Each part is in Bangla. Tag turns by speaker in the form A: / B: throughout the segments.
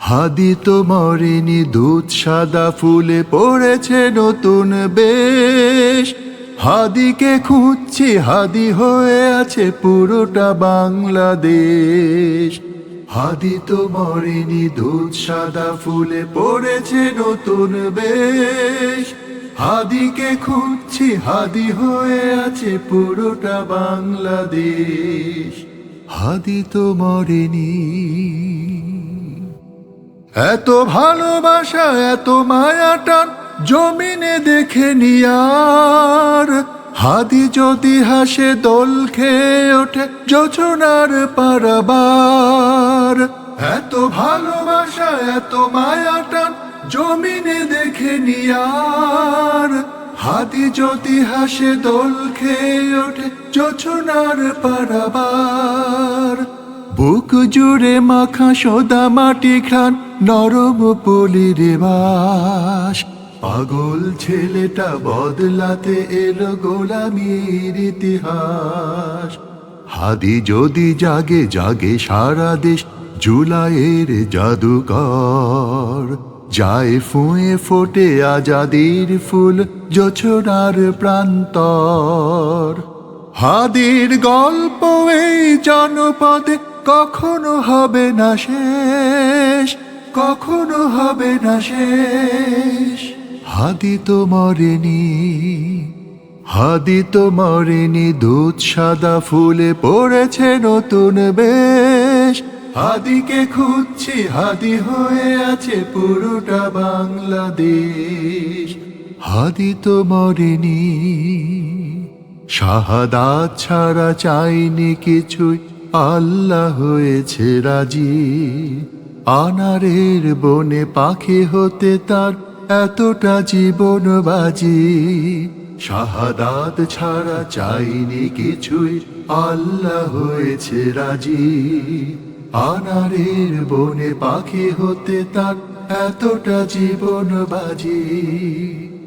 A: হাদি তো মরেনি, দুধ সাদা ফুলে পড়েছে নতুন বেশ। হাদিকে খুঁজছি, হাদি হয়ে আছে পুরোটা বাংলাদেশ। হাদি তো মরেনি, দুধ সাদা ফুলে পড়েছে নতুন বেশ। হাদিকে খুঁজছি, হাদি হয়ে আছে পুরোটা বাংলাদেশ। হাদি তো মরেনি। এত ভালোবাসা, এত মায়া টান জমিনে দেখে নিয়ার। হাদি যদি হাসে, দোল খেয়ে ওঠে যোজনার পারবার। এত ভালোবাসা, এত মায়া টান জমিনে দেখে নিয়ার। হাদি যদি হাসে, দোল খেয়ে ওঠে যোজনার পারাবার। বুক জুড়ে মাখা সোদা মাটি খান নরম পলির বাস। পাগল ছেলেটা বদলাতে এলো গোলামির ইতিহাস। হাদি যদি জাগে জাগে সারা দেশ, জুলাইয়ের জাদুকর যায় ফুঁয়ে ফোটে আজাদির ফুল, জোছনার প্রান্তর। হাদির গল্প এই জনপদে কখনো হবে না শেষ, কখনো হবে না শেষ। হাদি তো মরেনি, হাদি তো মরেনি, দুধ সাদা ফুলে পড়েছে নতুন বেশ। হাদিকে খুঁজছি, হাদি হয়ে আছে পুরোটা বাংলাদেশ। হাদি তো মরেনি, শাহাদাত ছাড়া চাইনি কিছুই। আল্লাহ হয়েছে রাজি। আনারের বনে পাখি হতে তার এতটা জীবন বাজি। শাহাদাত ছাড়া চাইনি কিছুই, আল্লাহ হয়েছে রাজি। আনারের বনে পাখি হতে তার এতটা জীবন বাজি।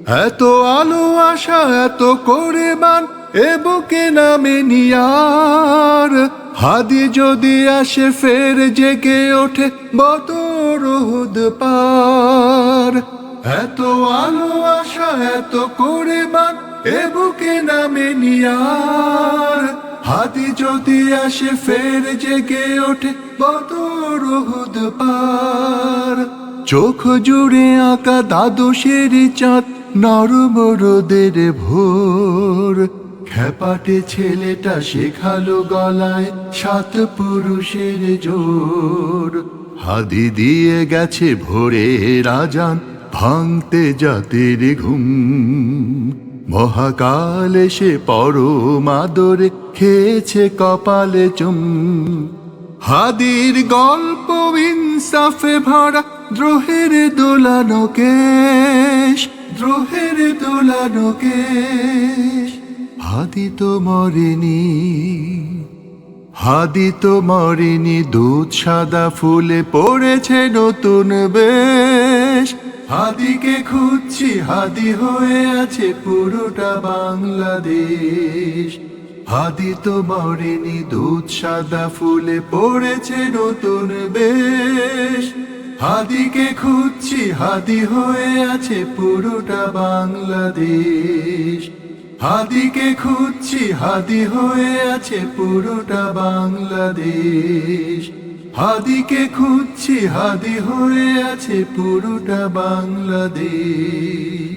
A: এত আলো, আশা, এত করে মান, এ বুকে নামে নিয়ার। হাদি যদি আসে, ফের জেগে ওঠে বদরহুদ পার। এত আলো আশা এত করে মান এ বুকে নামে নিয়ার। হাদি যদি আসে, ফের জেগে ওঠে বদরহুদ পার। চোখ জুড়ে আঁকা দ্বাদশের চাঁদ, নরম রোদের ভোর। খেপাটে ছেলেটা শেখালো গলায় সাত পুরুষের জোর। হাদি দিয়ে গেছে ভোরে রাজান, ভাঙতে জাতির ঘুম। মহাকাল এসে পরম আদরে খেয়েছে কপালে চুম। হাদির গল্প ইনসাফে ভরা দ্রোহের দোলানো কেশ, দ্রোহের দোলানো কেশ। হাদি তো মরেনি, হাদি তো মরেনি, দুধ সাদা ফুলে পড়েছে নতুন বেশ। হাদিকে খুঁজছি, হাদি হয়ে আছে পুরোটা বাংলাদেশ। হাদি তো মরেনি, দুধ সাদা ফুলে পড়েছে নতুন বেশ। হাদিকে খুঁজছি, হাদি হয়ে আছে পুরোটা বাংলাদেশ। হাদিকে খুঁজছি হাদি হয়ে আছে পুরোটা বাংলাদেশ। হাদিকে খুঁজছি হাদি হয়ে আছে পুরোটা বাংলাদেশ।